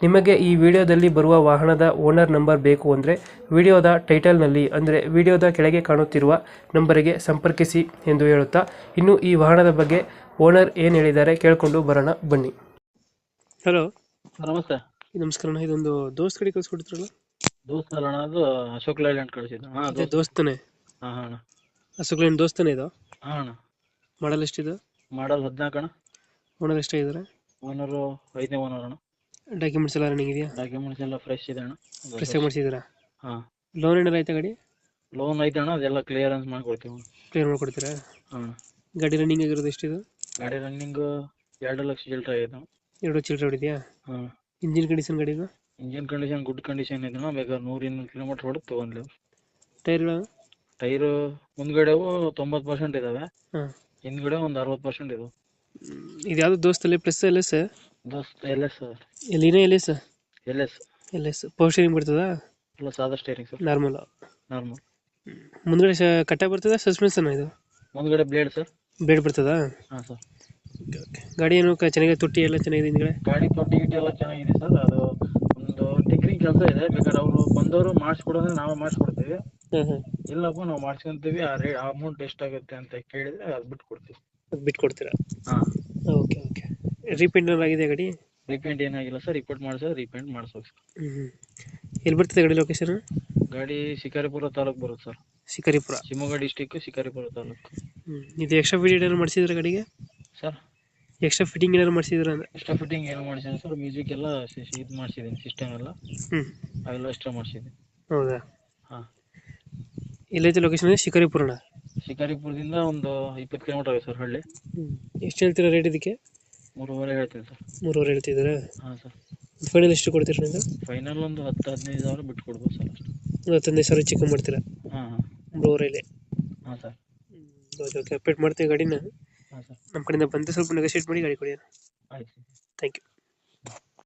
ನಿಮಗೆ ಈ ವಿಡಿಯೋದಲ್ಲಿ ಬರುವ ವಾಹನದ ಓನರ್ ನಂಬರ್ ಬೇಕು ಅಂದರೆ ವಿಡಿಯೋದ ಟೈಟಲ್ನಲ್ಲಿ ಅಂದರೆ ವಿಡಿಯೋದ ಕೆಳಗೆ ಕಾಣುತ್ತಿರುವ ನಂಬರಿಗೆ ಸಂಪರ್ಕಿಸಿ ಎಂದು ಹೇಳುತ್ತಾ ಇನ್ನು ಈ ವಾಹನದ ಬಗ್ಗೆ ಓನರ್ ಏನು ಹೇಳಿದ್ದಾರೆ ಕೇಳಿಕೊಂಡು ಬರೋಣ ಬನ್ನಿ. ಹಲೋ ನಮಸ್ತೆ. ನಮಸ್ಕಾರ ಅಣ್ಣ ಇದೊಂದು ದೋಸ್ತ್ ಕಡೆ ಕಳಿಸ್ಕೊಡ್ತಿರಲ್ಲ ದೋಸ್ತ ಅಲ್ಲ ಅಣ್ಣ ಅದು ಅಶೋಕ್ ಲೈಲ್ಯಾಂಡ್ ಕಳಿಸಿದ್ದು. ಹಾಂ ಅದೇ ದೋಸ್ತನೇ? ಹಾಂ ಹಾಂ ಅಶೋಕ್ ಲೈನ್ ದೋಸ್ತನೇ ಇದು? ಹಾಂ ಅಣ್ಣ. ಮಾಡಲ್ ಎಷ್ಟಿದೆ? ಮಾಡಲ್ ಹದಿನಾಲ್ಕು ಅಣ್ಣ. ಓನರ್ ಎಷ್ಟಾಗಿದ್ದಾರೆ? ಓನರು ಐದನೇ ಓನರ್ ಅಣ್ಣ. ಡಾಕ್ಯುಮೆಂಟ್ಸ್ ಎಲ್ಲ ರನ್ನಿಂಗ್ ಇದೆಯಾ? ಡಾಕ್ಯುಮೆಂಟ್ಸ್ ಎಲ್ಲ ಫ್ರೆಶ್ ಇದೆ ಅಣ್ಣ. ಫ್ರೆಶ್ ಮಾಡಿಸಿದ್ದೀರಾ? ಹಾಂ. ಲೋನ್ ಏನಾರ ಐತೆ ಗಾಡಿ? ಲೋನ್ ಐತೆ ಅಣ್ಣ ಅದೆಲ್ಲ ಕ್ಲಿಯರೆನ್ಸ್ ಮಾಡ್ಕೊಡ್ತೀವಿ. ಕ್ಲಿಯರ್ ಮಾಡ್ಕೊಡ್ತೀರಾ? ಹಾಂ. ಗಾಡಿ ರನ್ನಿಂಗ್ ಆಗಿರೋದು ಇದು ಗಾಡಿ ರನ್ನಿಂಗ್ ಎರಡು ಲಕ್ಷ ಚಿಲ್ಟ್ರ ಆಗಿದೆ ಎರಡು ಚಿಲ್ಲರೆ ಹೊಡಿದೆಯಾ? ಹಾಂ. ಇಂಜಿನ್ ಕಂಡೀಷನ್ ಗಾಡಿದು ಇಂಜಿನ್ ಕಂಡೀಷನ್ ಗುಡ್ ಕಂಡೀಷನ್ ಇದೆ ಅಣ್ಣ ಬೇಕಾದ್ರೆ ನೂರು ಇನ್ನೂರು ಕಿಲೋಮೀಟ್ರ್ ಹೊಡೆದು ತೊಗೊಂಡ್ಲಿ. ಟೈರ್ ಟೈರ್ ಮುಂದ್ಗಡೆವು ತೊಂಬತ್ತು ಪರ್ಸೆಂಟ್ ಇದಾವೆ. ಹಾಂ. ಹಿಂದ್ಗಡೆ ಒಂದು ಅರವತ್ತು ಪರ್ಸೆಂಟ್ ಇದಾವೆ. ಇದು ಯಾವುದು ದೋಸ್ತಲ್ಲಿ plus L S Dost L S ಎಲ್ಲಿನೇ L sir L S L S power steering ಬರ್ತದಾ? ಎಲ್ಲ ಸಾದಾ ಸ್ಟೇರಿಂಗ್ ಸರ್ ನಾರ್ಮಲ್ ನಾರ್ಮಲ್ ಮುಂದ್ಗಡೆ ಕಟ್ಟ ಬರ್ತದ ಸಸ್ಪೆನ್ಷನ್ ಇದು? ಮುಂದ್ಗಡೆ ಬ್ಲೇಡ್ ಸರ್ ಬ್ಲೇಡ್ ಬರ್ತದಾ? ಹಾಂ ಸರ್ ಗಾಡಿ ಏನು ಕ- ಚೆನ್ನಾಗಿದೆ ತೊಟ್ಟಿ ಎಲ್ಲ ಚೆನ್ನಾಗಿದೆ ಹಿಂದ್ಗಡೆ? ಗಾಡಿ ತೊಟ್ಟಿ ಗಿಟ್ಟಿ ಎಲ್ಲ ಚೆನ್ನಾಗಿದೆ ಸರ್ ಅದು ಒಂದು ಟಿಂಕ್ರಿಂಗ್ ಕೆಲಸ ಇದೆ. ಬೇಕಾದ್ರೆ ಅವರು ಬಂದವರು ಮಾಡಿಸ್ಕೊಡೋದ್ರೆ ನಾವು ಮಾಡಿಸ್ಕೊಡ್ತೀವಿ. ಹಾಂ ಹಾಂ ಇಲ್ಲಪ್ಪ ನಾವು ಮಾಡಿಸ್ಕೊಂತೀವಿ. ಆ ರೇ ಅಮೌಂಟ್ ಎಷ್ಟಾಗುತ್ತೆ ಅಂತ ಕೇಳಿದ್ರೆ ಅದು ಬಿಟ್ಟು ಕೊಡ್ತೀವಿ ಅದು ಬಿಟ್ಟು ಕೊಡ್ತೀರಾ ಹಾಂ. Okay okay. ರೀಪೇಂಟ್ ಆಗಿದೆ ಗಾಡಿ? ರೀಪೇಂಟ್ ಏನಾಗಿಲ್ಲ ಸರ್ ರಿಪೋರ್ಟ್ ಮಾಡಿಸೋ ರೀಪೇಂಟ್ ಮಾಡಿಸ್ಬೇಕು ಸರ್. ಹ್ಞೂ ಎಲ್ಲಿ ಬರ್ತದೆ ಗಾಡಿ ಲೊಕೇಶನ್ ಗಾಡಿ ಶಿಕಾರಿಪುರ ತಾಲೂಕು ಬರುತ್ತೆ ಸರ್. ಶಿಕಾರಿಪುರ? ಶಿವಮೊಗ್ಗ ಡಿಸ್ಟಿಕ್ ಶಿಕಾರಿಪುರ ತಾಲೂಕು. ಹ್ಞೂ ಇದು ಎಕ್ಸ್ಟ್ರಾ ಫಿಟ್ಟಿಂಗ್ ಏನಾದ್ರು ಮಾಡಿಸಿದ್ರೆ ಗಾಡಿಗೆ? ಸರ್. ಎಕ್ಸ್ಟ್ರಾ ಫಿಟ್ಟಿಂಗ್ ಏನಾದ್ರು ಮಾಡಿಸಿದ್ರೆ ಅಂದ್ರೆ? ಎಕ್ಸ್ಟ್ರಾ ಫಿಟ್ಟಿಂಗ್ ಏನು ಮಾಡಿಸಿದ್ದೀನಿ ಸರ್ ಮ್ಯೂಸಿಕ್ ಎಲ್ಲ ಇದು ಮಾಡಿಸಿದ್ದೀನಿ ಸಿಸ್ಟಮ್ ಎಲ್ಲ. ಹ್ಞೂ ಅವೆಲ್ಲ ಎಕ್ಸ್ಟ್ರಾ ಮಾಡಿಸಿದ್ದೀನಿ. ಹೌದಾ? ಹಾಂ. ಎಲ್ಲೈತೆ ಲೊಕೇಶನ್ ಶಿಕಾರಿಪುರನ? ಶಿಕಾರಿಪುರದಿಂದ ಒಂದು ಇಪ್ಪತ್ತು ಕಿಲೋಮೀಟರ್ ಆಗುತ್ತೆ ಸರ್ ಹಳ್ಳಿ. ಎಷ್ಟು ಹೇಳ್ತೀರಾ ರೇಟ್ ಇದಕ್ಕೆ? ಮೂರುವರೆ ಹೇಳ್ತೀನಿ ಸರ್ ಮೂರುವರೆ ಹೇಳ್ತಿದ್ದೀರಾ? ಹಾಂ ಸರ್ ಫೈನಲ್ ಎಷ್ಟು ಕೊಡ್ತೀರಾ ನೀವು ಫೈನಲ್ ಒಂದು ಹತ್ತು ಹದಿನೈದು ಸಾವಿರ ಬಿಟ್ಟು ಕೊಡ್ಬೋದು ಸರ್ ಅಷ್ಟು. ಒಂದು ಹತ್ತೊಂದೈದು ಸಾವಿರ ಚಿಕ್ಕ ಮಾಡ್ತೀರಾ? ಹಾಂ ಹಾಂ. ಮೂರುವರೆಯಲ್ಲಿ ಹಾಂ ಸರ್ ಓಕೆ ಓಕೆ ಅಪ್ಡೇಟ್ ಮಾಡ್ತೀವಿ ಗಾಡಿನ. ಹಾಂ ಸರ್ ನಮ್ಮ ಕಡೆಯಿಂದ ಬಂದು ಸ್ವಲ್ಪ ನೆಗೋಷಿಯೇಟ್ ಮಾಡಿ ಗಾಡಿ ಕೊಡಿ